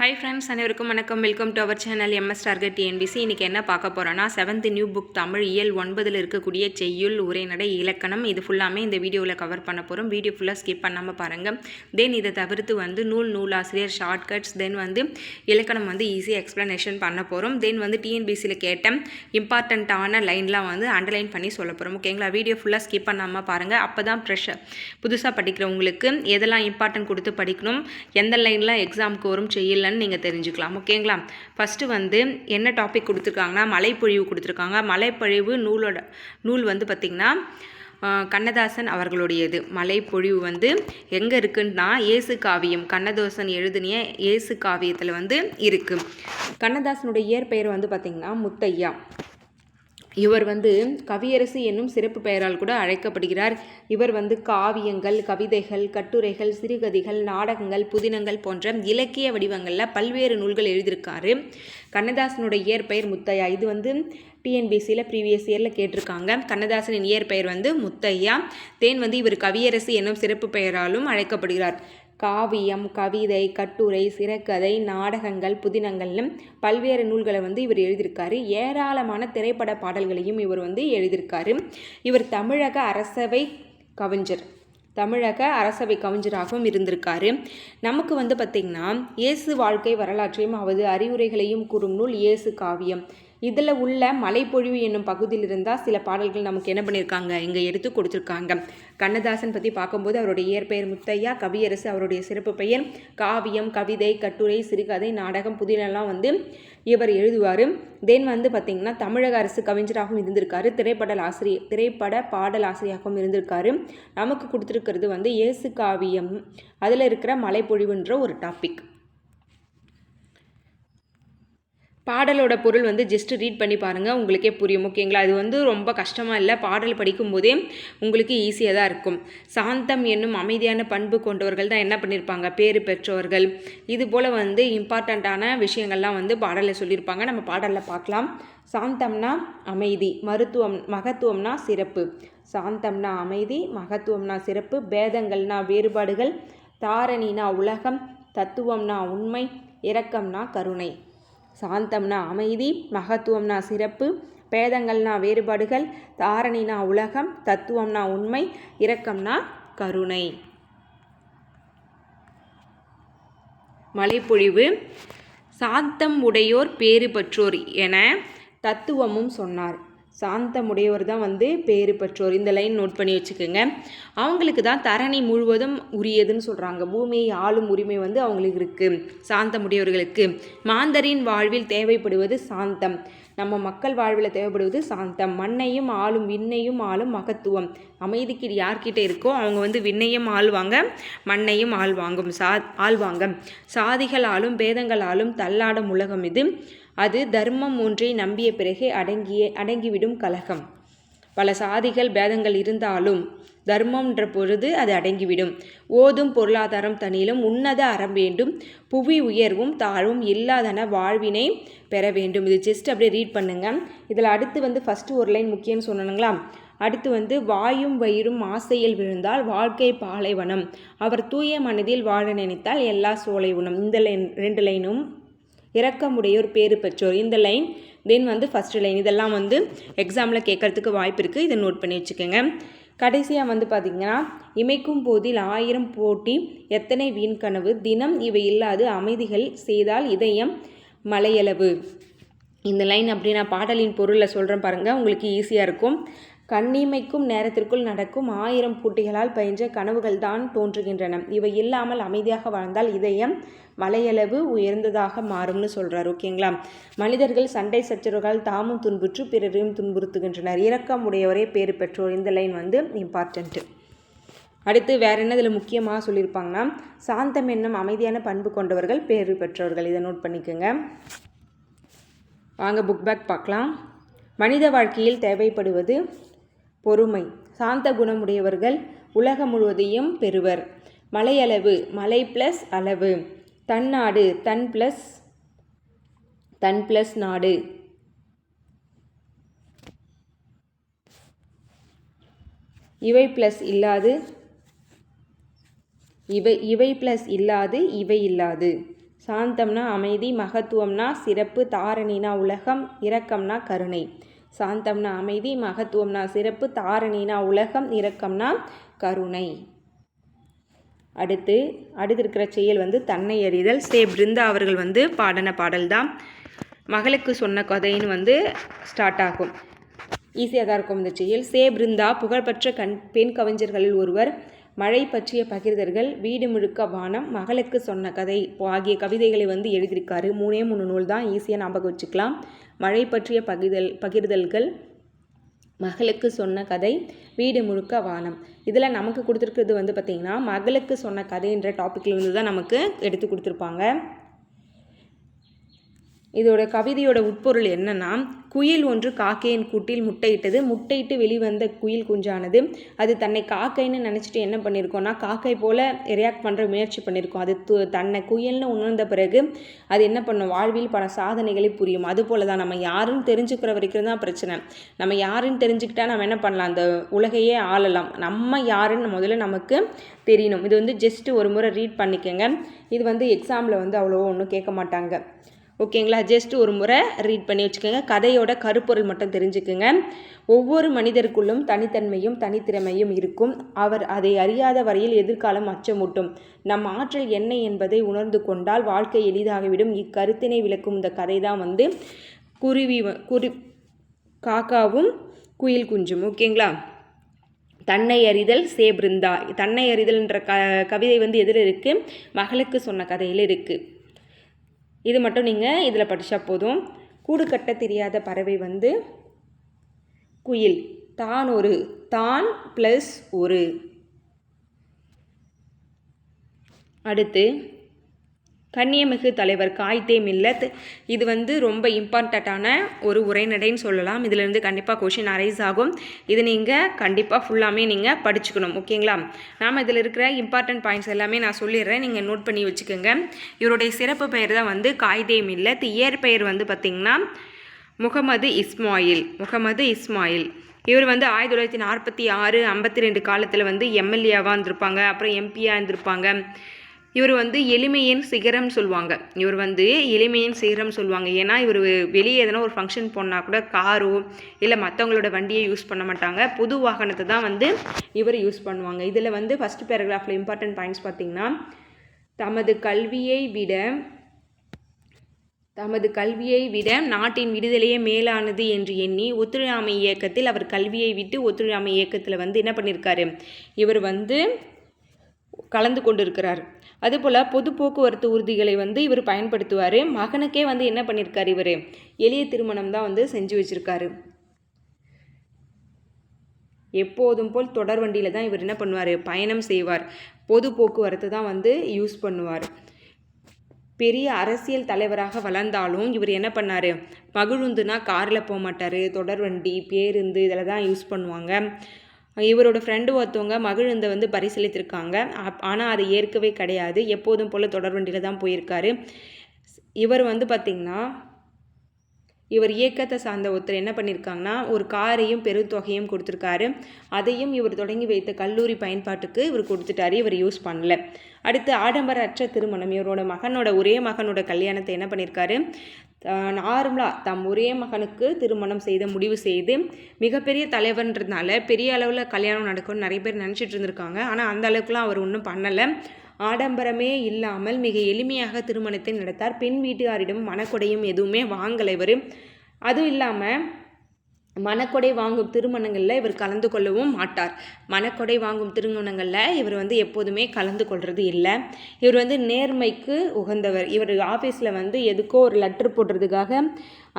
High friends அனைவருக்கும் வணக்கம். Welcome to our channel MS target TNPSC இன்றைக்கி என்ன பார்க்க போகிறோன்னா செவன்த் நியூ புக் தமிழ் இயல் ஒன்பதில் இருக்கக்கூடிய செய்யுள் உரைநடை இலக்கணம் இது ஃபுல்லாமே இந்த வீடியோவில் கவர் பண்ண போகிறோம் வீடியோ ஃபுல்லாக ஸ்கிப் பண்ணாமல் பாருங்கள் தென் இதை தவிர்த்து வந்து நூல் நூலாசிரியர் ஷார்ட்கட்ஸ் தென் வந்து இலக்கணம் வந்து ஈஸியாக எக்ஸ்ப்ளனேஷன் பண்ண போகிறோம் தென் வந்து டிஎன்பிசியில் கேட்ட இம்பார்ட்டண்ட்டான லைன்லாம் வந்து அண்டர்லைன் பண்ணி சொல்ல போகிறோம் ஓகேங்களா வீடியோ ஃபுல்லாக ஸ்கிப் பண்ணாமல் பாருங்கள் அப்போ தான் ப்ரெஷர் புதுசாக படிக்கிறவங்களுக்கு எதெல்லாம் இம்பார்ட்டன்ட் கொடுத்து படிக்கணும் எந்த லைன்லாம் எக்ஸாமுக்கு வரும் செய்யலன்னு நீங்கள் தெரிஞ்சுக்கலாம். ஓகேங்களா? ஃபஸ்ட்டு வந்து என்ன டாபிக் கொடுத்துருக்காங்கன்னா மலைப்பொழிவு கொடுத்துருக்காங்க. மலைப்பொழிவு நூலோட நூல் வந்து பார்த்திங்கன்னா கண்ணதாசன் அவர்களுடையது. மலைப்பொழிவு வந்து எங்கே இருக்குன்னா இயேசு காவியம் கண்ணதாசன் எழுதினிய இயேசு காவியத்தில் வந்து இருக்குது கண்ணதாசனுடைய இயற்பெயர் வந்து பார்த்திங்கன்னா முத்தையா. இவர் வந்து கவியரசு என்னும் சிறப்பு பெயரால் கூட அழைக்கப்படுகிறார். இவர் வந்து காவியங்கள் கவிதைகள் கட்டுரைகள் சிறுகதைகள் நாடகங்கள் புதினங்கள் போன்ற இலக்கிய வடிவங்களில் பல்வேறு நூல்கள் எழுதியிருக்காரு. கண்ணதாசனுடைய இயற்பெயர் முத்தையா. இது வந்து டிஎன்பிசியில் ப்ரீவியஸ் இயரில் கேட்டிருக்காங்க. கண்ணதாசனின் இயற்பெயர் வந்து முத்தையா. தேன் வந்து இவர் கவியரசு என்னும் சிறப்பு பெயராலும் அழைக்கப்படுகிறார். காவியம் கவிதை கட்டுரை சிறக்கதை நாடகங்கள் புதினங்கள்னு பல்வேறு நூல்களை வந்து இவர் எழுதியிருக்காரு. ஏராளமான திரைப்பட பாடல்களையும் இவர் வந்து எழுதியிருக்காரு. இவர் தமிழக அரசவை கவிஞர் தமிழக அரசவை கவிஞராகவும் இருந்திருக்காரு. நமக்கு வந்து பார்த்திங்கன்னா இயேசு வாழ்க்கை வரலாற்றையும் அவரது அறிவுரைகளையும் கூறும் நூல் இயேசு காவியம். இதில் உள்ள மலைப்பொழிவு என்னும் பகுதியில் இருந்தால் சில பாடல்கள் நமக்கு என்ன பண்ணியிருக்காங்க? இங்கே எடுத்து கொடுத்துருக்காங்க. கண்ணதாசன் பற்றி பார்க்கும்போது அவருடைய இயற்பெயர் முத்தையா கவியரசு அவருடைய சிறப்பு பெயர் காவியம் கவிதை கட்டுரை சிறுகதை நாடகம் புதினெல்லாம் வந்து இவர் எழுதுவார். தென் வந்து பார்த்திங்கன்னா தமிழக அரசு கவிஞராகவும் இருந்திருக்காரு. திரைப்படல் ஆசிரியர் திரைப்பட பாடல் ஆசிரியராகவும் இருந்திருக்காரு. நமக்கு கொடுத்துருக்கிறது வந்து இயேசு காவியம். அதில் இருக்கிற மலைப்பொழிவுன்ற ஒரு டாபிக் பாடலோட பொருள் வந்து ஜஸ்ட் ரீட் பண்ணி பாருங்கள் உங்களுக்கே புரியும். ஓகேங்களா அது வந்து ரொம்ப கஷ்டமாக இல்லை. பாடல் படிக்கும்போதே உங்களுக்கு ஈஸியாக தான் இருக்கும். சாந்தம் என்னும் அமைதியான பண்பு கொண்டவர்கள் தான் என்ன பண்ணியிருப்பாங்க பேறு பெற்றவர்கள். இது போல் வந்து இம்பார்ட்டண்ட்டான விஷயங்கள்லாம் வந்து பாடலில் சொல்லியிருப்பாங்க நம்ம பாடலில் பார்க்கலாம். சாந்தம்னா அமைதி மருத்துவம் மகத்துவம்னா சிறப்பு. சாந்தம்னா அமைதி மகத்துவம்னா சிறப்பு. பேதங்கள்னா வேறுபாடுகள். தாரணினா உலகம் தத்துவம்னா உண்மை இரக்கம்னா கருணை. சாந்தம்னா அமைதி மகத்துவம்னா சிறப்பு பேதங்கள்னா வேறுபாடுகள் தாரணினா உலகம் தத்துவம்னா உண்மை இரக்கம்னா கருணை. மலைப்பொழிவு சாந்தம் உடையோர் பேறு பெற்றோர் என தத்துவமும் சொன்னார். சாந்தமுடையவர் தான் வந்து பேறு பெற்றோர். இந்த லைன் நோட் பண்ணி வச்சுக்கோங்க. அவங்களுக்கு தான் தரணி முழுவதும் உரியதுன்னு சொல்கிறாங்க பூமியை ஆளும் உரிமை வந்து அவங்களுக்கு இருக்குது சாந்தமுடையவர்களுக்கு. மாந்தரின் வாழ்வில் தேவைப்படுவது சாந்தம். நம்ம மக்கள் வாழ்வில் தேவைப்படுவது சாந்தம். மண்ணையும் ஆளும் விண்ணையும் ஆளும் மகத்துவம். அமைதிக்கு யார்கிட்ட இருக்கோ அவங்க வந்து விண்ணையும் ஆள்வாங்க மண்ணையும் ஆள்வாங்கும். சா ஆள்வாங்க. சாதிகள் ஆளும் பேதங்கள் ஆளும் தள்ளாடும் உலகம் இது. அது தர்மம் ஒன்றை நம்பிய பிறகு அடங்கிய அடங்கிவிடும் கலகம். பல சாதிகள் பேதங்கள் இருந்தாலும் தர்மம்ன்ற பொழுது அது அடங்கிவிடும். ஓதும் பொருளாதாரம் தனியிலும் உன்னத அறம் வேண்டும். புவி உயர்வும் தாழ்வும் இல்லாதன வாழ்வினை பெற வேண்டும். இது ஜஸ்ட் அப்படியே ரீட் பண்ணுங்க. இதில் அடுத்து வந்து ஃபஸ்ட்டு ஒரு லைன் முக்கியம்னு சொன்னாங்களா அடுத்து வந்து வாயும் வயிறும் ஆசையில் விழுந்தால் வாழ்க்கை பாலைவனம். அவர் தூய மனதில் வாழ நினைத்தால் எல்லா சோலை உணம். இந்த லைன் ரெண்டு லைனும் இறக்கமுடையோர் பேறு பெற்றோர். இந்த லைன் தென் வந்து ஃபஸ்ட்டு லைன் இதெல்லாம் வந்து எக்ஸாமில் கேட்கறதுக்கு வாய்ப்பு இருக்குது இதை நோட் பண்ணி வச்சுக்கோங்க. கடைசியாக வந்து பார்த்திங்கன்னா இமைக்கும் போதில் ஆயிரம் போட்டி எத்தனை வீண் கனவு தினம் இவை இல்லாது அமைதிகள் செய்தால் இதயம் மலையளவு. இந்த லைன் அப்படி நான் பாடலின் பொருளில் சொல்கிறேன் பாருங்கள் உங்களுக்கு ஈஸியாக இருக்கும். கண்ணிமைக்கும் நேரத்திற்குள் நடக்கும் ஆயிரம் பூட்டிகளால் பயின்ற கனவுகள் தான் தோன்றுகின்றன. இவை இல்லாமல் அமைதியாக வாழ்ந்தால் இதயம் மலையளவு உயர்ந்ததாக மாறும்னு சொல்கிறார் ஓகேங்களா? மனிதர்கள் சண்டை சச்சரவுகள் தாமும் துன்புற்று பிறரையும் துன்புறுத்துகின்றனர். இரக்கம் உடையவரே பேறு பெற்றோர். இந்த லைன் வந்து இம்பார்ட்டண்ட்டு அடுத்து வேற என்ன இதில் முக்கியமாக சொல்லியிருப்பாங்கன்னா சாந்தம் என்னும் அமைதியான பண்பு கொண்டவர்கள் பேறு பெற்றவர்கள் இதை நோட் பண்ணிக்கோங்க. வாங்க புக் பேக் பார்க்கலாம். மனித வாழ்க்கையில் தேவைப்படுவது பொறுமை. சாந்த குணமுடையவர்கள் உலகம் முழுவதையும் பெறுவர். மலையளவு மலை ப்ளஸ் அளவு. தன்னாடு தன் ப்ளஸ் தன் ப்ளஸ் நாடு. இவை ப்ளஸ் இல்லாது இவை இவை ப்ளஸ் இல்லாது இவை இல்லாது. சாந்தம்னா அமைதி மகத்துவம்னா சிறப்பு தாரணினா உலகம் இரக்கம்னா கருணை. சாந்தம்னா அமைதி மகத்துவம்னா சிறப்பு தாரணினா உலகம் இரக்கம்னா கருணை. அடுத்து அடுத்து இருக்கிற செயல் வந்து தன்னை அறிதல். சே பிருந்தா அவர்கள் வந்து பாடின பாடல் தான். மகளுக்கு சொன்ன கதைன்னு வந்து ஸ்டார்ட் ஆகும். ஈஸியாக தான் இருக்கும் இந்த செயல். சே பிருந்தா புகழ்பெற்ற கண் பெண் கவிஞர்களில் ஒருவர் மழை பற்றிய பகிர்தல்கள் வீடு முழுக்க வானம் மகளுக்கு சொன்ன கதை ஆகிய கவிதைகளை வந்து எழுதியிருக்காரு. மூணே மூணு நூல் தான் ஈஸியாக ஞாபகம் வச்சுக்கலாம். மழை பற்றிய பகிர்தல் பகிர்தல்கள் மகளுக்கு சொன்ன கதை வீடு முழுக்க வானம். இதில் நமக்கு கொடுத்துருக்கிறது வந்து பார்த்திங்கன்னா மகளுக்கு சொன்ன கதைன்ற டாப்பிக்கில் இருந்து தான் நமக்கு எடுத்து கொடுத்துருப்பாங்க. இதோட கவிதையோட உட்பொருள் என்னன்னா குயில் ஒன்று காக்கையின் கூட்டில் முட்டையிட்டது. முட்டையிட்டு வெளிவந்த குயில் குஞ்சானது. அது தன்னை காக்கைன்னு நினச்சிட்டு என்ன பண்ணியிருக்கோம்னா காக்கை போல் ரியாக்ட் பண்ணுற முயற்சி பண்ணியிருக்கோம் அது து தன்னை குயில்னு உணர்ந்த பிறகு அது என்ன பண்ணும்? வாழ்வில் பல சாதனைகளை புரியும். அது போல தான் நம்ம யாருன்னு தெரிஞ்சுக்கிற வரைக்கும் தான் பிரச்சனை. நம்ம யாருன்னு தெரிஞ்சுக்கிட்டா நம்ம என்ன பண்ணலாம்? அந்த உலகையே ஆளலாம். நம்ம யாருன்னு முதல்ல நமக்கு தெரியணும். இது வந்து ஜஸ்ட்டு ஒரு முறை ரீட் பண்ணிக்கோங்க. இது வந்து எக்ஸாமில் வந்து அவ்வளோ ஒன்றும் கேட்க மாட்டாங்க. ஓகேங்களா? ஜஸ்ட் ஒரு முறை ரீட் பண்ணி வச்சுக்கோங்க. கதையோட கருப்பொருள் மட்டும் தெரிஞ்சுக்குங்க. ஒவ்வொரு மனிதருக்குள்ளும் தனித்தன்மையும் தனித்திறமையும் இருக்கும். அவர் அதை அறியாத வரையில் எதிர்காலம் அச்சமூட்டும். நம் ஆற்றல் என்ன என்பதை உணர்ந்து கொண்டால் வாழ்க்கை எளிதாகிவிடும். இக்கருத்தினை விளக்கும் இந்த கதை தான் வந்து குருவி குரு காக்காவும் குயில் குஞ்சும். ஓகேங்களா? தன்னை அறிதல் சே பிருந்தா தன்னை அறிதல்ன்ற க கவிதை வந்து எதில் இருக்குது மகளுக்கு சொன்ன கதையில் இருக்குது இது மட்டும் நீங்கள் இதில் படித்தா போதும். கூடு கட்ட தெரியாத பறவை வந்து குயில். தான் ஒரு தான் ப்ளஸ் ஒரு. அடுத்து கன்னியமிகு தலைவர் காய்தே மில்லத். இது வந்து ரொம்ப இம்பார்ட்டண்ட்டான ஒரு உரைநடைன்னு சொல்லலாம். இதிலேருந்து கண்டிப்பாக கொஷின் அரைஸ் ஆகும். இது நீங்கள் கண்டிப்பாக ஃபுல்லாமே நீங்கள் படிச்சுக்கணும். ஓகேங்களா? நாம் இதில் இருக்கிற இம்பார்ட்டன்ட் பாயிண்ட்ஸ் எல்லாமே நான் சொல்லிடுறேன். நீங்கள் நோட் பண்ணி வச்சுக்கோங்க. இவருடைய சிறப்பு பெயர் தான் வந்து காய்தே மில்லத். இயற்பெயர் வந்து பார்த்திங்கன்னா முகமது இஸ்மாயில். முகமது இஸ்மாயில். இவர் வந்து ஆயிரத்தி தொள்ளாயிரத்தி நாற்பத்தி ஆறு ஐம்பத்தி ரெண்டு காலத்தில் வந்து எம்எல்ஏவாக இருந்திருப்பாங்க. அப்புறம் எம்பியாக இருந்திருப்பாங்க. இவர் வந்து எளிமையின் சிகரம் சொல்லுவாங்க இவர் வந்து எளிமையின் சிகரம் சொல்லுவாங்க ஏன்னா இவர் வெளியே எதனா ஒரு ஃபங்க்ஷன் போனால் கூட காரோ இல்லை மற்றவங்களோட வண்டியை யூஸ் பண்ண மாட்டாங்க. புது வாகனத்தை தான் வந்து இவர் யூஸ் பண்ணுவாங்க. இதில் வந்து ஃபஸ்ட் பேராகிராஃபில் இம்பார்ட்டன்ட் பாயிண்ட்ஸ் பார்த்திங்கன்னா தமது கல்வியை விட தமது கல்வியை விட நாட்டின் விடுதலையே மேலானது என்று எண்ணி ஒத்துழையாமை இயக்கத்தில் அவர் கல்வியை விட்டு ஒத்துழையாமை இயக்கத்தில் வந்து என்ன பண்ணியிருக்காரு இவர் வந்து கலந்து கொண்டிருக்கிறார். அதுபோல் பொது போக்குவரத்து உறுதிகளை வந்து இவர் பயன்படுத்துவார். மகனுக்கே வந்து என்ன பண்ணியிருக்கார் இவர்? எளிய திருமணம் தான் வந்து செஞ்சு வச்சுருக்காரு. எப்போதும் போல் தொடர் வண்டியில் தான் இவர் என்ன பண்ணுவார்? பயணம் செய்வார். பொது போக்குவரத்து தான் வந்து யூஸ் பண்ணுவார். பெரிய அரசியல் தலைவராக வளர்ந்தாலும் இவர் என்ன பண்ணார்? மகிழுந்துனா காரில் போக மாட்டார் தொடர்வண்டி பேருந்து இதில் தான் யூஸ் பண்ணுவாங்க. இவரோட ஃப்ரெண்டு ஒருத்தவங்க மகிழுந்தை வந்து பரிசீலித்திருக்காங்க. ஆனால் அதை ஏற்கவே கிடையாது. எப்போதும் போல் தொடர்வண்டியில் தான் போயிருக்காரு. இவர் வந்து பார்த்திங்கன்னா இவர் இயக்கத்தை சார்ந்த ஒருத்தர் என்ன பண்ணியிருக்காங்கன்னா ஒரு காரையும் பெருந்தொகையும் கொடுத்துருக்காரு. அதையும் இவர் தொடங்கி வைத்த கல்லூரி பயன்பாட்டுக்கு இவர் கொடுத்துட்டாரு இவர் யூஸ் பண்ணல. அடுத்து ஆடம்பர அற்ற திருமணம். இவரோட மகனோட ஒரே மகனோட கல்யாணத்தை என்ன பண்ணியிருக்காரு நார்மலாக தம் ஒரே மகனுக்கு திருமணம் செய்த முடிவு செய்து மிகப்பெரிய தலைவர்ன்றதுனால பெரிய அளவில் கல்யாணம் நடக்கும்னு நிறைய பேர் நினச்சிட்டு இருந்திருக்காங்க. ஆனால் அந்த அளவுக்குலாம் அவர் ஒன்றும் பண்ணலை. ஆடம்பரமே இல்லாமல் மிக எளிமையாக திருமணத்தை நடத்தார். பெண் வீட்டுக்காரிடம் மனக்கொடையும் எதுவுமே வாங்கலைவர் அதுவும் இல்லாமல் மனக்கொடை வாங்கும் திருமணங்களில் இவர் கலந்து கொள்ளவும் மாட்டார். மனக்கொடை வாங்கும் திருமணங்களில் இவர் வந்து எப்போதுமே கலந்து கொள்வது இல்லை. இவர் வந்து நேர்மைக்கு உகந்தவர். இவர் ஆஃபீஸில் வந்து எதுக்கோ ஒரு லெட்ரு போடுறதுக்காக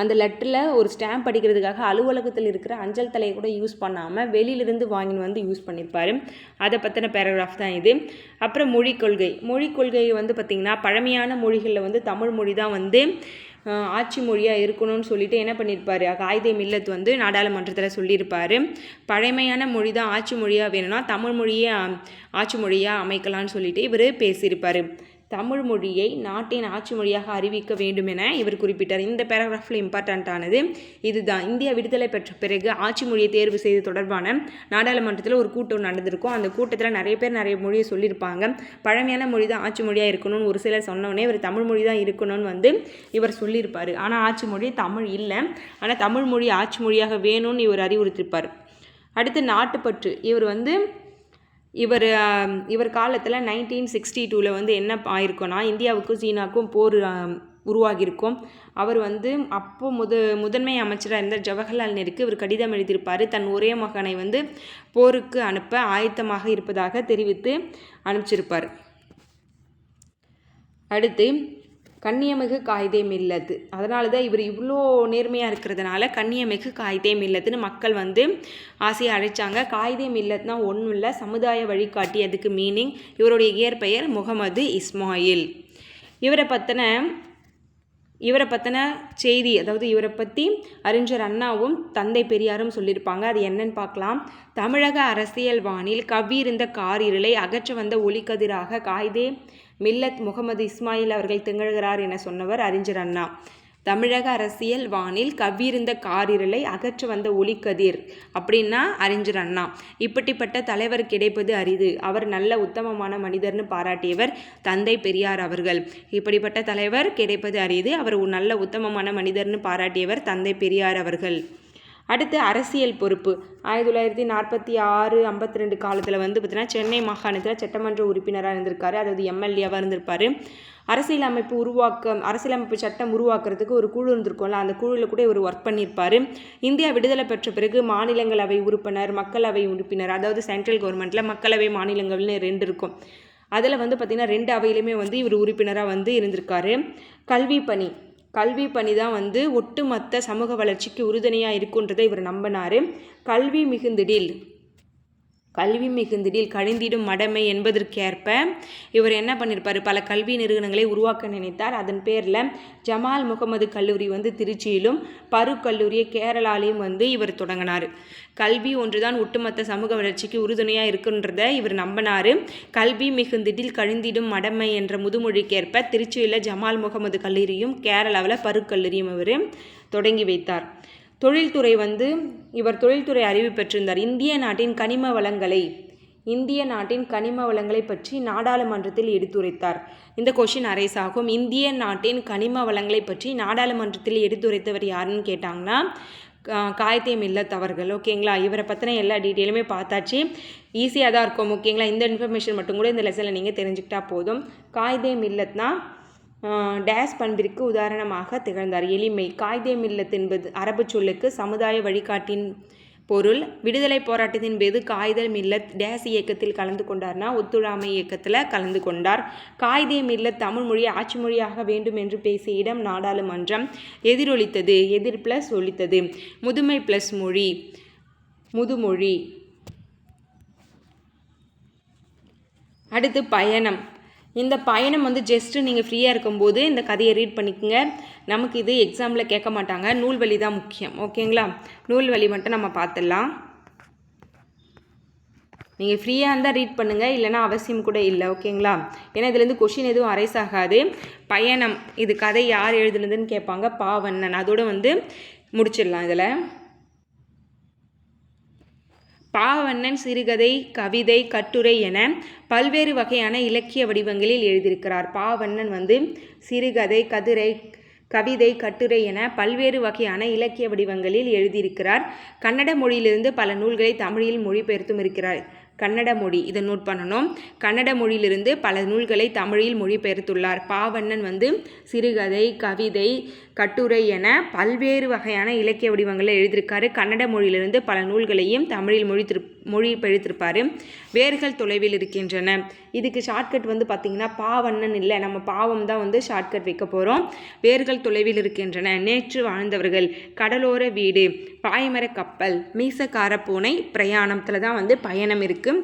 அந்த லெட்டரில் ஒரு ஸ்டாம்ப் அடிக்கிறதுக்காக அலுவலகத்தில் இருக்கிற அஞ்சல் தலையை கூட யூஸ் பண்ணாமல் வெளியிலிருந்து வாங்கின்னு வந்து யூஸ் பண்ணியிருப்பார் அதை பற்றின பேராகிராஃப் தான் இது. அப்புறம் மொழிக் கொள்கை. மொழிக் கொள்கை வந்து பார்த்திங்கன்னா பழமையான மொழிகளில் வந்து தமிழ் மொழி தான் வந்து ஆட்சி மொழியாக இருக்கணும்னு சொல்லிட்டு என்ன பண்ணியிருப்பார் காயிதே மில்லத் வந்து நாடாளுமன்றத்தில் சொல்லியிருப்பார். பழமையான மொழி தான் ஆட்சி மொழியாக வேணும்னா தமிழ் மொழியே ஆட்சி மொழியாக அமைக்கலாம்னு சொல்லிட்டு இவர் பேசியிருப்பார். தமிழ் மொழியை நாட்டின் ஆட்சி மொழியாக அறிவிக்க வேண்டும் என இவர் குறிப்பிட்டார். இந்த பேராகிராஃபில் இம்பார்ட்டண்ட்டானது இதுதான். இந்தியா விடுதலை பெற்ற பிறகு ஆட்சி மொழியை தேர்வு செய்து தொடர்பான நாடாளுமன்றத்தில் ஒரு கூட்டம் நடந்திருக்கும். அந்த கூட்டத்தில் நிறைய பேர் நிறைய மொழியை சொல்லியிருப்பாங்க. பழமையான மொழி தான் ஆட்சி மொழியாக இருக்கணும்னு ஒரு சிலர் சொன்னோடனே இவர் தமிழ் மொழி தான் இருக்கணும்னு வந்து இவர் சொல்லியிருப்பார். ஆனால் ஆட்சி மொழி தமிழ் இல்லை. ஆனால் தமிழ் மொழி ஆட்சி மொழியாக வேணும்னு இவர் அறிவுறுத்திருப்பார் அடுத்து நாட்டுப்பற்று. இவர் வந்து இவர் இவர் காலத்தில் நைன்டீன் சிக்ஸ்டி டூவில் வந்து என்ன ஆயிருக்கும்னா இந்தியாவுக்கும் சீனாவுக்கும் போர் உருவாகியிருக்கும். அவர் வந்து அப்போ முத முதன்மை அமைச்சராக இருந்த ஜவஹர்லால் நேருக்கு இவர் கடிதம் எழுதியிருப்பார். தன் ஒரே மகனை வந்து போருக்கு அனுப்ப ஆயத்தமாக இருப்பதாக தெரிவித்து அனுப்பிச்சிருப்பார். அடுத்து கண்ணியமிகு காய்தே மில்லத்து. அதனால தான் இவர் இவ்வளோ நேர்மையாக இருக்கிறதுனால கண்ணியமிகு காய்தே மில்லத்துன்னு மக்கள் வந்து ஆசையை அழைச்சாங்க. காய்தே மில்லத்னா ஒன்றும் இல்லை சமுதாய வழிகாட்டி அதுக்கு மீனிங். இவருடைய இயற்பெயர் முகமது இஸ்மாயில். இவரை பற்றின இவரை பற்றின செய்தி அதாவது இவரை பற்றி அறிஞர் அண்ணாவும் தந்தை பெரியாரும் சொல்லியிருப்பாங்க. அது என்னன்னு பார்க்கலாம். தமிழக அரசியல் வானில் கவ்வியிருந்த காரிருளை அகற்ற வந்த ஒளிக்கதிராக காய்தே மில்லத் முகமது இஸ்மாயில் அவர்கள் திகழ்கிறார் என சொன்னவர் அறிஞர் அண்ணா. தமிழக அரசியல் வானில் கவ்வியிருந்த காரிரலை அகற்ற வந்த ஒளிக்கதிர் அப்படின்னா அறிஞர் அண்ணா. இப்படிப்பட்ட தலைவர் கிடைப்பது அரிது. அவர் நல்ல உத்தமமான மனிதர்னு பாராட்டியவர் தந்தை பெரியார் அவர்கள். இப்படிப்பட்ட தலைவர் கிடைப்பது அரிது. அவர் நல்ல உத்தமமான மனிதர்னு பாராட்டியவர் தந்தை பெரியார் அவர்கள். அடுத்து அரசியல் பொறுப்பு. ஆயிரத்தி தொள்ளாயிரத்தி நாற்பத்தி ஆறு ஐம்பத்தி ரெண்டு காலத்தில் வந்து பார்த்திங்கன்னா சென்னை மாகாணத்தில் சட்டமன்ற உறுப்பினராக இருந்திருக்காரு. அதாவது எம்எல்ஏவாக இருந்திருப்பார். அரசியலமைப்பு உருவாக்க அரசியலமைப்பு சட்டம் உருவாக்குறதுக்கு ஒரு குழு இருந்திருக்கும்ல அந்த குழுவில் கூட இவர் ஒர்க் பண்ணியிருப்பார். இந்தியா விடுதலை பெற்ற பிறகு மாநிலங்களவை உறுப்பினர் மக்களவை உறுப்பினர் அதாவது சென்ட்ரல் கவர்மெண்ட்டில் மக்களவை மாநிலங்கள்னு ரெண்டு இருக்கும். அதில் வந்து பார்த்திங்கன்னா ரெண்டு அவையிலுமே வந்து இவர் உறுப்பினராக வந்து இருந்திருக்காரு. கல்வி பணி கல்வி பணி தான் வந்து ஒட்டுமொத்த சமூக வளர்ச்சிக்கு உறுதுணையாக இருக்குன்றதை இவர் நம்பினார். கல்வி மிகுந்திடில் கல்வி மிகுந்திடில் கழிந்திடும் மடமை என்பதற்கேற்ப இவர் என்ன பண்ணியிருப்பார் பல கல்வி நிறுவனங்களை உருவாக்க நினைத்தார். அதன் பேரில் ஜமால் முகமது கல்லூரி வந்து திருச்சியிலும் பரு கல்லூரியை கேரளாலையும் வந்து இவர் தொடங்கினார். கல்வி ஒன்றுதான் ஒட்டுமொத்த சமூக வளர்ச்சிக்கு உறுதுணையாக இருக்குன்றத இவர் நம்பினார். கல்வி மிகுந்திடில் கழிந்திடும் மடமை என்ற முதுமொழிக்கேற்ப திருச்சியில் ஜமால் முகமது கல்லூரியும் கேரளாவில் பரு கல்லூரியும் அவர் தொடங்கி வைத்தார். தொழில்துறை வந்து இவர் தொழில்துறை அறிவு பெற்றிருந்தார். இந்திய நாட்டின் கனிம வளங்களை இந்திய நாட்டின் கனிம வளங்களை பற்றி நாடாளுமன்றத்தில் எடுத்துரைத்தார். இந்த கொஷின் அரைஸ் ஆகும். இந்திய நாட்டின் கனிம வளங்களை பற்றி நாடாளுமன்றத்தில் எடுத்துரைத்தவர் யாருன்னு கேட்டாங்கன்னா காயத்தியம் மில்லத் அவர்கள். ஓகேங்களா இவரை பற்றின எல்லா டீட்டெயிலுமே பார்த்தாச்சு. ஈஸியாக தான் இருக்கும். ஓகேங்களா இந்த இன்ஃபர்மேஷன் மட்டும் கூட இந்த லெசனில் நீங்கள் தெரிஞ்சுக்கிட்டா போதும். காய்தே இல்லத்னா டேஸ் பண்பிற்கு உதாரணமாக திகழ்ந்தார். எளிமை காய்தே மில்லத் என்பது அரபு சொல்லுக்கு சமுதாய வழிகாட்டின் பொருள் விடுதலை போராட்டத்தின் போது காய்தல் மில்லத் டேஸ் இயக்கத்தில் கலந்து கொண்டார்னா ஒத்துழாமை இயக்கத்தில் கலந்து கொண்டார். காய்தே மில்லத் தமிழ் மொழியை ஆட்சி மொழியாக வேண்டும் என்று பேசிய இடம் நாடாளுமன்றம். எதிரொலித்தது எதிர் பிளஸ் ஒலித்தது. முதுமை பிளஸ் மொழி முதுமொழி. அடுத்து பயணம். இந்த பயணம் வந்து ஜஸ்ட்டு நீங்கள் ஃப்ரீயாக இருக்கும்போது இந்த கதையை ரீட் பண்ணிக்கோங்க. நமக்கு இது எக்ஸாமில் கேட்க மாட்டாங்க. நூல்வழி தான் முக்கியம். ஓகேங்களா நூல்வழி மட்டும் நம்ம பார்த்துடலாம். நீங்கள் ஃப்ரீயாக இருந்தால் ரீட் பண்ணுங்கள் இல்லைனா அவசியம் கூட இல்லை. ஓகேங்களா ஏன்னா இதுலேருந்து கொஷின் எதுவும் அரைஸ் ஆகாது. பயணம் இது கதை யார் எழுதுனதுன்னு கேட்பாங்க. பாவண்ணன். அதோடு வந்து முடிச்சிடலாம் இதில். பாவண்ணன் சிறுகதை கவிதை கட்டுரை என பல்வேறு வகையான இலக்கிய வடிவங்களில் எழுதியிருக்கிறார். பாவண்ணன் வந்து சிறுகதை கதிரை கவிதை கட்டுரை என பல்வேறு வகையான இலக்கிய வடிவங்களில் எழுதியிருக்கிறார். கன்னட மொழியிலிருந்து பல நூல்களை தமிழில் மொழிபெயர்த்தும் இருக்கிறார். கன்னட மொழி. இதை நோட் பண்ணணும். கன்னட மொழியிலிருந்து பல நூல்களை தமிழில் மொழிபெயர்த்துள்ளார். பாவண்ணன் வந்து சிறுகதை கவிதை கட்டுரை என பல்வேறு வகையான இலக்கிய வடிவங்களை எழுதியிருக்காரு. கன்னட மொழியிலிருந்து பல நூல்களையும் தமிழில் மொழி திரு மொழி மொழிபெயர்த்திருப்பார் வேர்கள் தொலைவில் இருக்கின்றன. இதுக்கு ஷார்ட்கட் வந்து பார்த்திங்கன்னா பாவண்ணன் இல்லை. நம்ம பாவம் தான் வந்து ஷார்ட்கட் வைக்க போகிறோம் வேர்கள் தொலைவில் இருக்கின்றன. நேற்று வாழ்ந்தவர்கள் கடலோர வீடு பாய்மர கப்பல் மீசக்கார பூனை பிரயாணத்தில் தான் வந்து பயணம் இருக்குது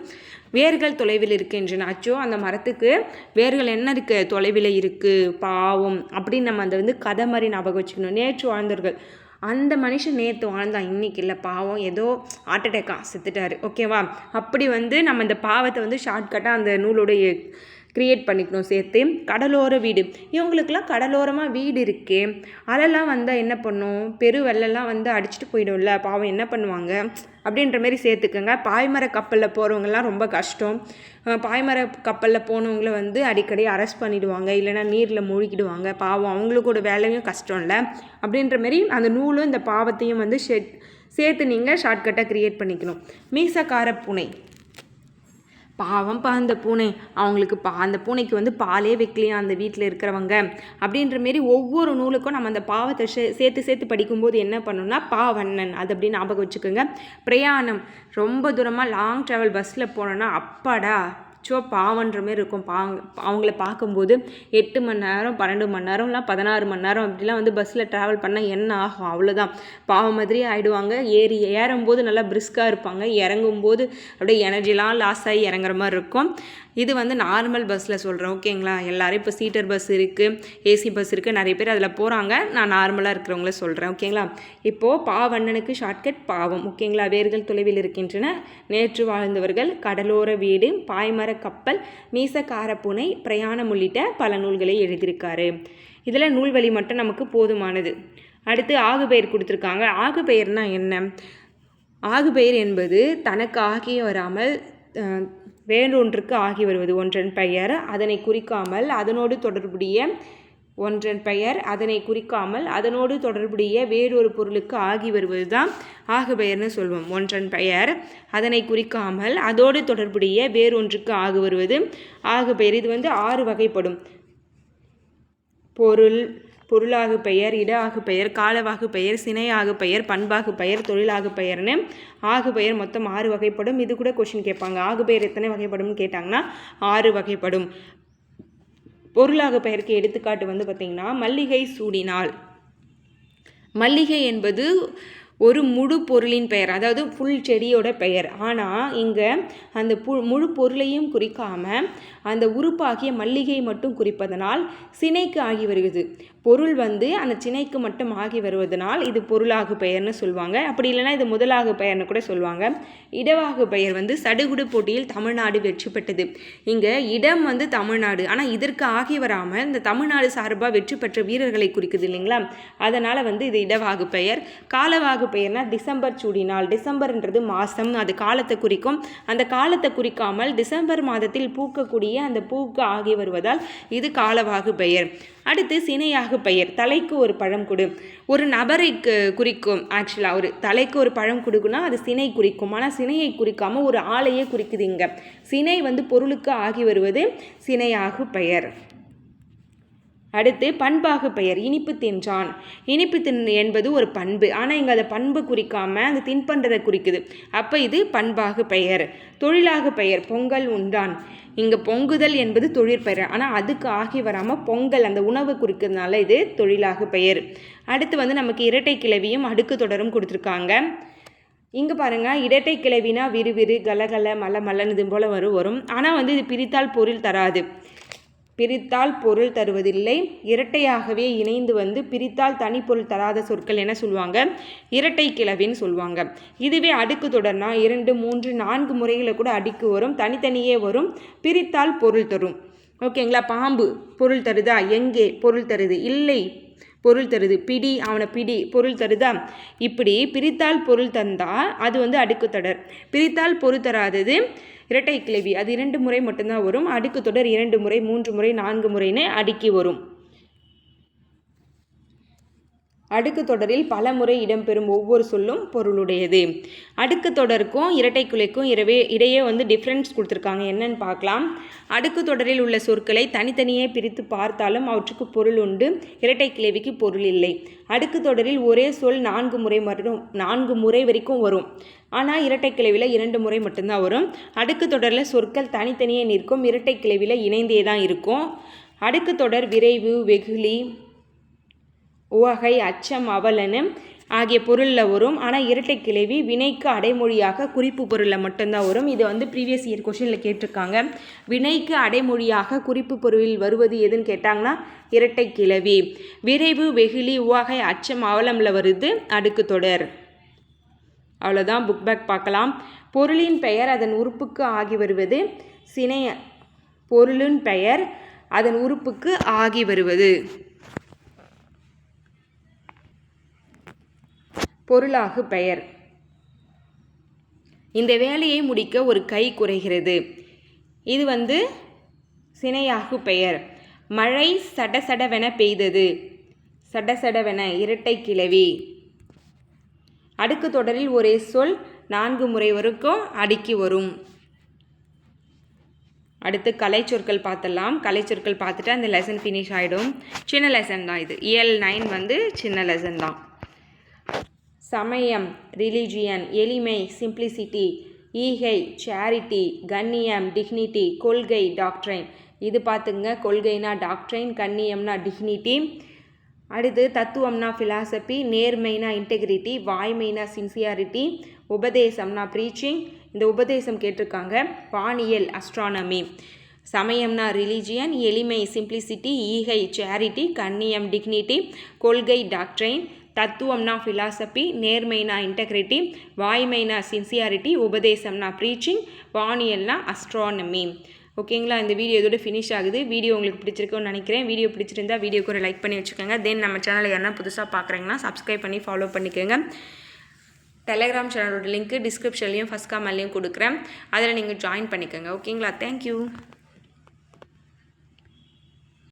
வேர்கள் தொலைவில் இருக்கின்றன. அச்சோ அந்த மரத்துக்கு வேர்கள் என்ன இருக்குது தொலைவில் இருக்குது பாவம். அப்படின்னு நம்ம அந்த வந்து கதை மாதிரி ஞாபகம் வச்சுக்கணும். நேற்று வாழ்ந்தவர்கள் அந்த மனுஷன் நேற்று வாழ்ந்தான். இன்றைக்கி இல்லை பாவம் ஏதோ ஹார்ட் அட்டேக்காக செத்துட்டாரு. ஓகேவா அப்படி வந்து நம்ம இந்த பாவத்தை வந்து ஷார்ட்கட்டாக அந்த நூலுடைய க்ரியேட் பண்ணிக்கணும் சேர்த்து. கடலோர வீடு. இவங்களுக்கெல்லாம் கடலோரமாக வீடு இருக்கே. அதெல்லாம் வந்தால் என்ன பண்ணும்? பெரு வெள்ளெல்லாம் வந்து அடிச்சுட்டு போயிடும்ல. பாவம் என்ன பண்ணுவாங்க? அப்படின்ற மாரி சேர்த்துக்கோங்க. பாய்மர கப்பலில் போகிறவங்கலாம் ரொம்ப கஷ்டம். பாய்மர கப்பலில் போனவங்கள வந்து அடிக்கடி அரெஸ்ட் பண்ணிவிடுவாங்க இல்லைனா நீரில் மூழ்கிடுவாங்க. பாவம் அவங்களுக்கோட வேலையும் கஷ்டம் இல்லை அப்படின்ற மாரி அந்த நூலும் இந்த பாவத்தையும் வந்து ஷெட் சேர்த்து நீங்கள் ஷார்ட்கட்டாக க்ரியேட் பண்ணிக்கணும். மீசக்கார பூனை. பாவம் பா அந்த பூனை. அவங்களுக்கு பா அந்த பூனைக்கு வந்து பாலே வைக்கலையா அந்த வீட்டில் இருக்கிறவங்க? அப்படின்ற மாரி ஒவ்வொரு நூலுக்கும் நம்ம அந்த பாவத்தை சே சேர்த்து சேர்த்து படிக்கும்போது என்ன பண்ணணும்னா பாவண்ணன். அது அப்படின்னு ஞாபகம் வச்சுக்கோங்க. பிரயாணம். ரொம்ப தூரமாக லாங் ட்ராவல் பஸ்ஸில் போனோன்னா அப்பாடா ஸோ பாவன்ற மாரி இருக்கும். பாங்க அவங்கள பார்க்கும்போது எட்டு மணி நேரம் பன்னெண்டு மணி நேரம்லாம் பதினாறு மணி நேரம் அப்படிலாம் வந்து பஸ்ஸில் ட்ராவல் பண்ணால் என்ன ஆகும்? அவ்வளோதான் பாவம் மாதிரி ஆகிடுவாங்க ஏறி ஏறும்போது நல்லா பிரிஸ்காக இருப்பாங்க. இறங்கும்போது அப்படியே எனர்ஜிலாம் லாஸ் ஆகி இறங்குற மாதிரி இருக்கும். இது வந்து நார்மல் பஸ்ஸில் சொல்கிறேன் ஓகேங்களா? எல்லோரும் இப்போ சீட்டர் பஸ் இருக்குது ஏசி பஸ் இருக்குது நிறைய பேர் அதில் போகிறாங்க நான் நார்மலாக இருக்கிறவங்கள சொல்கிறேன் ஓகேங்களா? இப்போது பாவண்ணனுக்கு ஷார்ட்கட் பாவம் ஓகேங்களா? வேர்கள் தொலைவில் இருக்கின்றன. நேற்று வாழ்ந்தவர்கள் கடலோர வீடு பாய்மர கப்பல் மீசக்காரப்புனை பிரயாணம் உள்ளிட்ட பல நூல்களை எழுதியிருக்காரு. இதில் நூல்வழி மட்டும் நமக்கு போதுமானது. அடுத்து ஆகுபெயர் கொடுத்துருக்காங்க. ஆகுபெயர்னால் என்ன? ஆகுபெயர் என்பது தனக்கு ஆகியே வராமல் வேறொன்றுக்கு ஆகி வருவது. ஒன்றன் பெயர் அதனை குறிக்காமல் அதனோடு தொடர்புடைய ஒன்றன் பெயர் அதனை குறிக்காமல் அதனோடு தொடர்புடைய வேறொரு பொருளுக்கு ஆகி வருவது தான் ஆகுபெயர்னு சொல்வோம். ஒன்றன் பெயர் அதனை குறிக்காமல் அதோடு தொடர்புடைய வேறொன்றுக்கு ஆகு வருவது. ஆகுபெயர் இது வந்து ஆறு வகைப்படும். பொருள் பொருளாகு பெயர் இடாகு பெயர் காலவாகு பெயர் சினையாகு பெயர் பண்பாகு பெயர் தொழிலாகு பெயர்னு ஆகு பெயர் மொத்தம் ஆறு வகைப்படும். இது கூட கொஷின் கேட்பாங்க. ஆகு பெயர் எத்தனை வகைப்படும்னு கேட்டாங்கன்னா ஆறு வகைப்படும். பொருளாக பெயருக்கு எடுத்துக்காட்டு வந்து பார்த்திங்கன்னா மல்லிகை சூடினால். மல்லிகை என்பது ஒரு முழு பொருளின் பெயர் அதாவது ஃபுல் செடியோட பெயர். ஆனால் இங்கே அந்த பு முழு பொருளையும் குறிக்காமல் அந்த உறுப்பாகிய மல்லிகை மட்டும் குறிப்பதனால் சினைக்கு ஆகி வருகிறது. பொருள் வந்து அந்த சினைக்கு மட்டும் ஆகி வருவதனால் இது பொருளாகு பெயர்னு சொல்லுவாங்க அப்படி இல்லைனா இது முதலாகு பெயர்னு கூட சொல்லுவாங்க இடவாகு பெயர் வந்து சடுகுடு போட்டியில் தமிழ்நாடு வெற்றி பெற்றது. இங்கே இடம் வந்து தமிழ்நாடு. ஆனால் இதற்கு ஆகி வராமல் இந்த தமிழ்நாடு சார்பாக வெற்றி பெற்ற வீரர்களை குறிக்குது இல்லைங்களா? அதனால் வந்து இது இடவாகு பெயர். காலவாகு பெயர்னா டிசம்பர் சூடினால். டிசம்பர்ன்றது மாதம் அது காலத்தை குறிக்கும். அந்த காலத்தை குறிக்காமல் டிசம்பர் மாதத்தில் பூக்கக்கூடிய அந்த பூக்கு ஆகி வருவதால் இது காலவாகு பெயர். அடுத்து சினையாகு பெயர். தலைக்கு ஒரு பழம் கொடு. ஒரு நபரை குறிக்கும். ஆக்சுவலாக ஒரு தலைக்கு ஒரு பழம் கொடுக்குன்னா அது சினை குறிக்கும். ஆனால் சினையை குறிக்காமல் ஒரு ஆளையே குறிக்குது இங்கே. சினை வந்து பொருளுக்கு ஆகி வருவது சினையாகு பெயர். அடுத்து பண்பாகு பெயர் இனிப்பு தின்றான். இனிப்பு தின் என்பது ஒரு பண்பு. ஆனால் இங்கே அதை பண்பு குறிக்காமல் அந்த தின்பண்றதை குறிக்குது. அப்போ இது பண்பாகு பெயர். தொழிலாகு பெயர் பொங்கல் உண்டான். இங்கே பொங்குதல் என்பது தொழிற்பெயர் ஆனால் அதுக்கு ஆகி வராமல் பொங்கல் அந்த உணவு குறிக்கிறதுனால இது தொழிலாகு பெயர். அடுத்து வந்து நமக்கு இரட்டை கிளவியும் அடுக்கு தொடரும் கொடுத்துருக்காங்க. இங்கே பாருங்கள் இரட்டை கிளவினா விறுவிறு கலகல மல மலன் இது போல் வரும் வரும். ஆனால் வந்து இது பிரித்தால் பொருள் தராது. பிரித்தால் பொருள் தருவதில்லை. இரட்டையாகவே இணைந்து வந்து பிரித்தால் தனி பொருள் தராத சொற்கள் என சொல்லுவாங்க. இரட்டை கிளவின்னு சொல்லுவாங்க. இதுவே அடுக்கு தொடர்னா இரண்டு மூன்று நான்கு முறையில் கூட அடுக்கு வரும். தனித்தனியே வரும். பிரித்தால் பொருள் தரும். ஓகேங்களா? பாம்பு பொருள் தருதா? எங்கே? பொருள் தருது. இல்லை பொருள் தருது. பிடி அவனை பிடி பொருள் தருதா? இப்படி பிரித்தால் பொருள் தந்தால் அது வந்து அடுக்கு தொடர். பிரித்தால் பொருள் தராதது இரட்டை கிளவி. அது இரண்டு முறை மட்டும்தான் வரும். அடுக்கு தொடர் இரண்டு முறை மூன்று முறை நான்கு முறைன்னு அடுக்கி வரும். அடுக்கு தொடரில் பல முறை இடம்பெறும் ஒவ்வொரு சொல்லும் பொருளுடையது. அடுக்கு தொடருக்கும் இரட்டை குலைக்கும் இரவே இடையே வந்து டிஃப்ரென்ஸ் கொடுத்துருக்காங்க. என்னன்னு பார்க்கலாம். அடுக்கு தொடரில் உள்ள சொற்களை தனித்தனியே பிரித்து பார்த்தாலும் அவற்றுக்கு பொருள் உண்டு. இரட்டை கிளவிக்கு பொருள் இல்லை. அடுக்கு தொடரில் ஒரே சொல் நான்கு முறை மட்டும் நான்கு முறை வரைக்கும் வரும். ஆனால் இரட்டை கிளவியில் இரண்டு முறை மட்டும்தான் வரும். அடுக்கு தொடரில் சொற்கள் தனித்தனியே நிற்கும். இரட்டை கிளவியில் இணைந்தே தான் இருக்கும். அடுக்கு தொடர் விரைவு வெகுளி உவகை அச்சம் அவலனு ஆகிய பொருளில் வரும். ஆனால் இரட்டை கிளவி வினைக்கு அடைமொழியாக குறிப்பு பொருளில் மட்டும்தான் வரும். இது வந்து ப்ரீவியஸ் இயர் கொஷினில் கேட்டிருக்காங்க. வினைக்கு அடைமொழியாக குறிப்பு பொருளில் வருவது எதுன்னு கேட்டாங்கன்னா இரட்டை கிளவி. விரைவு வெகுளி உவகை அச்சம் அவலமில் வருது. அடுக்கு தொடர். அவ்வளோதான் புக் பேக் பார்க்கலாம். பொருளின் பெயர் அதன் உறுப்புக்கு ஆகி வருவது. சினை பொருளின் பெயர் அதன் உறுப்புக்கு ஆகி வருவது. பொருளாகு பெயர். இந்த வேலையை முடிக்க ஒரு கை குறைகிறது. இது வந்து சினையாகு பெயர். மழை சடசடவென பெய்தது. சடசடவென இரட்டை கிளவி. அடுக்கு தொடரில் ஒரே சொல் நான்கு முறை வரைக்கும் அடுக்கி வரும். அடுத்து கலைச்சொற்கள் பார்த்தலாம். கலைச்சொற்கள் பார்த்துட்டு அந்த லெசன் ஃபினிஷ் ஆகிடும் சின்ன லெசன் தான் இது. இயல் நைன் வந்து சின்ன லெசன் தான். சமயம் ரிலிஜியன் எளிமை சிம்பிளிசிட்டி ஈகை சேரிட்டி கண்ணியம் டிக்னிட்டி கொள்கை டாக்ட்ரைன் இது பார்த்துங்க கொள்கைனா டாக்ட்ரைன் கண்ணியம்னா டிக்னிட்டி அடுத்து தத்துவம்னா ஃபிலாசபி நேர்மைனா இன்டெகிரிட்டி வாய்மைனா சின்சியாரிட்டி உபதேசம்னா ப்ரீச்சிங் இந்த உபதேசம் கேட்டிருக்காங்க வானியல் அஸ்ட்ரானமி சமயம்னா ரிலீஜியன் எளிமை சிம்பிளிசிட்டி ஈகை சேரிட்டி கண்ணியம் டிக்னிட்டி கொள்கை டாக்ட்ரைன் தத்துவம்னா ஃபிலாசபி நேர்மைனா இன்டெகிரிட்டி வாய்மைனா சின்சியாரிட்டி உபதேசம்னா ப்ரீச்சிங் வானியல்னா அஸ்ட்ரானமி ஓகேங்களா இந்த வீடியோ இதோட ஃபினிஷ் ஆகுது. வீடியோ உங்களுக்கு பிடிச்சிருக்குன்னு நினைக்கிறேன். வீடியோ பிடிச்சிருந்தா வீடியோக்கு ஒரு லைக் பண்ணி வச்சுக்கோங்க. தென் நம்ம சேனலை யாரா புதுசாக பார்க்குறீங்கன்னா சப்ஸ்கிரைப் பண்ணி ஃபாலோ பண்ணிக்கோங்க. டெலகிராம் சேனலோட லிங்க்கு டிஸ்கிரிப்ஷன்லேயும் ஃபஸ்ட் காமல்லையும் கொடுக்குறேன். அதில் நீங்கள் ஜாயின் பண்ணிக்கோங்க. ஓகேங்களா தேங்க்யூ